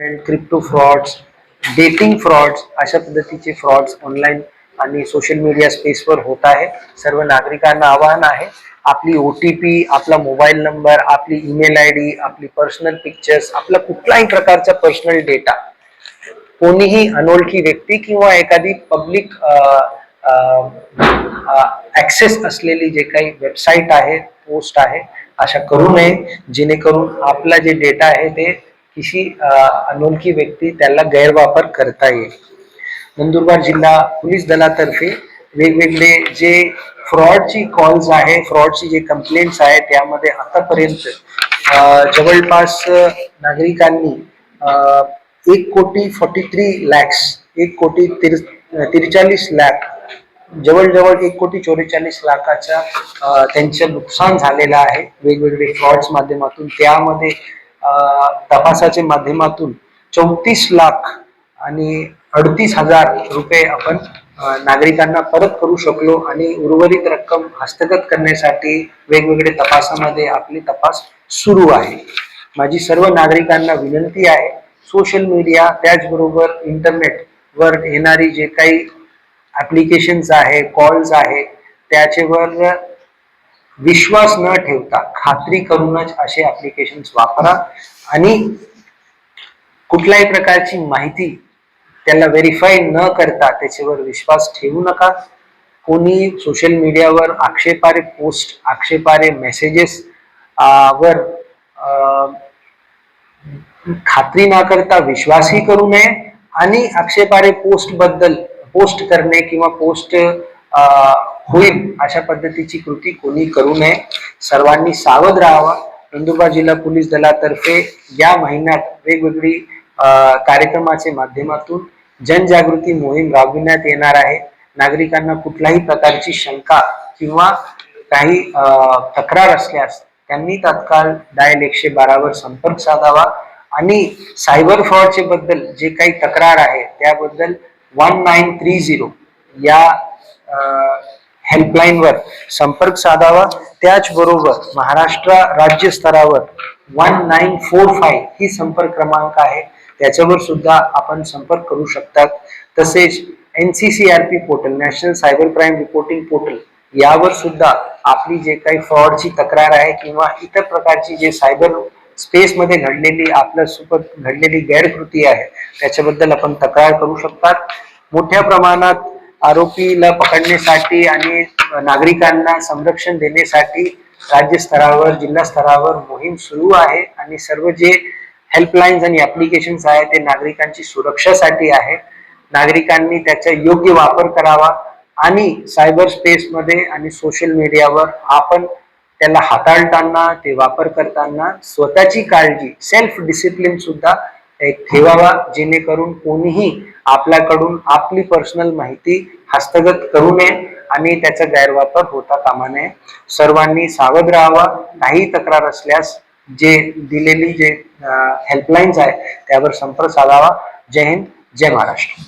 Crypto frauds dating frauds अशा पद्धतीचे frauds online आणि सोशल मीडिया स्पेसवर होत आहे. सर्व नागरिकांना आवाहन आहे आपली ओ टी पी आपला मोबाईल नंबर आपली ईमेल आय डी आपली पर्सनल पिक्चर्स आपला कुठलाही प्रकारचा पर्सनल डेटा कोणीही अनोळखी व्यक्ती किंवा एखादी पब्लिक ऍक्सेस असलेली जे काही वेबसाईट आहे पोस्ट आहे अशा करू नये. जेणेकरून आपला जे डेटा आहे ते किसी अनोळखी व्यक्ती त्याला गैरवापर करता येईल. नंदुरबार जिल्हा पोलीस दलातर्फे वेगवेगळे जे फ्रॉडची कॉल्स आहे फ्रॉडची जे कंप्लेंट्स आहे त्यामध्ये आतापर्यंत जवळपास नागरिकांनी एक कोटी फॉर्टी थ्री लॅक्स एक कोटी तिर त्रेचाळीस लाख जवळजवळ एक कोटी चौवेचाळीस लाखाचा त्यांचं नुकसान झालेलं आहे. वेगवेगळे फ्रॉड्स माध्यमातून त्यामध्ये तपासाच्या माध्यमातून चौतीस लाख आणि अडतीस हजार रुपये आपण नागरिकांना परत करू शकलो आणि उर्वरित रक्कम हस्तगत करण्यासाठी वेगवेगळे तपासामध्ये आपली तपास सुरू आहे. माझी सर्व नागरिकांना विनंती आहे सोशल मीडिया त्याचबरोबर इंटरनेटवर येणारी जे काही ऍप्लिकेशन्स आहे कॉल्स आहे त्याच्यावर विश्वास न ठेवता खात्री करूनच असे ऍप्लिकेशन्स वापरा आणि कुठल्याही प्रकारची माहिती त्याला व्हेरीफाय न करता त्याच्यावर विश्वास ठेवू नका. कोणी सोशल मीडियावर आक्षेपारे पोस्ट आक्षेपारे मेसेजेस वर खात्री न करता विश्वासही करू नये आणि आक्षेपारे पोस्टबद्दल पोस्ट करणे किंवा पोस्ट होईल अशा पद्धतीची कृती कोणी करू नये. सर्वांनी सावध राहावा. नंदुरबार जिल्हा पोलीस दलातर्फे या महिन्यात वेगवेगळी कार्यक्रमाच्या कार्यक्रमाचे माध्यमातून जनजागृती मोहीम राबविण्यात येणार आहे. नागरिकांना कुठल्याही प्रकारची शंका किंवा काही तक्रार असल्यास त्यांनी तात्काळ डायल एकशे बारावर संपर्क साधावा आणि सायबर फ्रॉडचे बद्दल जे काही तक्रार आहे त्याबद्दल वन नाईन थ्री झिरो या हेल्पलाईनवर संपर्क साधावा. त्याचबरोबर महाराष्ट्र राज्य स्तरावर वन नाईन फोर फाय ही संपर्क क्रमांक आहे. त्याच्यावर सुद्धा आपण संपर्क करू शकतात. तसेच N C C R P portal national cyber crime reporting portal यावर सुद्धा आपली जे काही फ्रॉडची तक्रार आहे किंवा इतर प्रकारची जे सायबर स्पेसमध्ये घडलेली आपल्यासोबत घडलेली गैरकृती आहे त्याच्याबद्दल आपण तक्रार करू शकतात. मोठ्या प्रमाणात आरोपीला पकडण्यासाठी आणि नागरिकांना संरक्षण देण्यासाठी राज्य स्तरावर जिल्हा स्तरावर मोहीम सुरू आहे आणि सर्व जे हेल्पलाईन्स आणि ऍप्लिकेशन्स आहे ते नागरिकांची सुरक्षासाठी आहे. नागरिकांनी त्याचा योग्य वापर करावा आणि सायबर स्पेसमध्ये आणि सोशल मीडियावर आपण त्याला हाताळताना ते वापर करताना स्वतःची काळजी सेल्फ डिसिप्लिन सुद्धा एक ठेवावा जेणेकरून कोणीही आपल्याकडून आपली पर्सनल माहिती हस्तगत करू नये आणि त्याचा गैरवापर होता कामा नये. सर्वांनी सावध राहावा. काही तक्रार असल्यास जे दिलेली जे हेल्पलाईन्स आहे त्यावर संपर्क साधावा. जय हिंद जय महाराष्ट्र.